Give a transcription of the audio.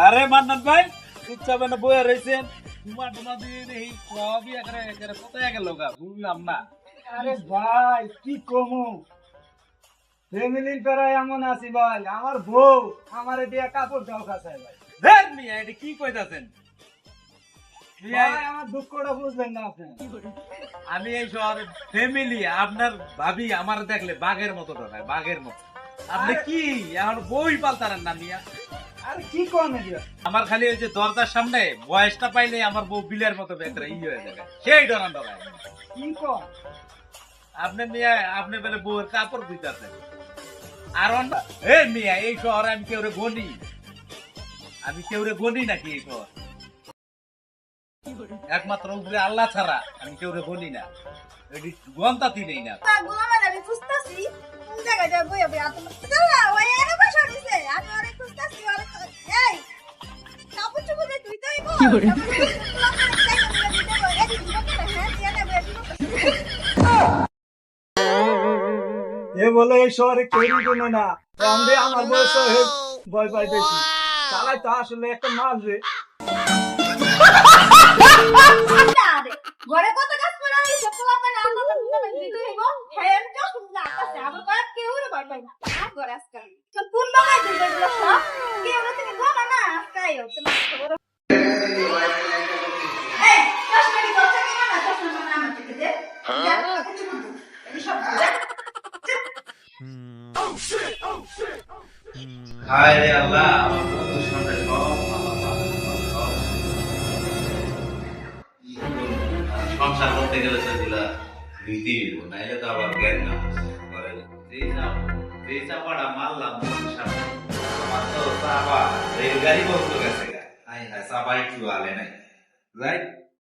আরে মান্নান ভাই চুপচাপ এনে বয়ে রয়েছেন তোমার তোমার দিয়ে এই সবই একেবারে একেবারে কোথায় গেল গা বুঝলাম না। আরে ভাই কি কমু? ফ্যামিলির পেরায় এমন আছি ভাই আমার বউ আমার দিয়ে কাপড় দাও কাছায় ভাই। দেখ মিয়া এটা কি কইতাছেন? আমার দুঃখটা বুঝলেন না আপনি। আমি এই ফ্যামিলি আপনার ভাবি আমার দেখলে বাঘের মতো ডরায় বাঘের মতো। আপনি কি? এখন বই পাল্টারেন না মিয়া। আরে কি কমে আমার খালি ওই যে দরজার সামনে বয়সটা পাইলে আমার বউ বিলের মতো বেতরে ই হয়ে যাবে। সেই ডরান ডরায় কি আপনি মিয়া আপনি বলে বউয়ের কাপড় দিতেছেন আর অন্য এ মিয়া এই শহরে আমি কেউরে গনি। আমি কেউরে গনি নাকি এই শহর? একমাত্র উপরে আল্লাহ ছাড়া আমি কেউরে গনি না। এটি গন্তাতি নেই না। তা গোলামের আমি খুঁজতাছি কোন জায়গায় যাব বই আমি আত চলা ওই এনে বসে দিছে। আমি অনেক খুঁজতাছি অনেক এই! কাপড় চুপড় দে তুই তো ইবো কি করে এ বলে এই শহরে কেউ জানে না। আমি আমার বয়স হয়ে ভয় পাই বেশি চালাই তো আসলে একটা মাল রে। ঘরে কত কাজ করে আমি সব তোমার মানে আমার তো মনে হয় তুই ইবো হ্যাঁ তো শুনলা আকাশে আমার ঘরে কেউ রে ভয় পাই না আর ঘরে আজকাল তো কোন বাবা দিলে গুলো সব কেউ না তুমি গো না আজকাই হচ্ছে খবর এই চশমা দি দরজা কেন না চশমা না আমার থেকে দে যা কিছু বলব এই সব হায় রে আল্লাহ। সংসার করতে গেলে তো নীতি নিব নাইলে তো আবার জ্ঞান না করে যেই চাপ যেই চাপাটা মারলাম আমার তো চাপা, রেলগাড়ি বন্ধ গেছে গা। হ্যাঁ চাপা একটু আলে নাই? রাইট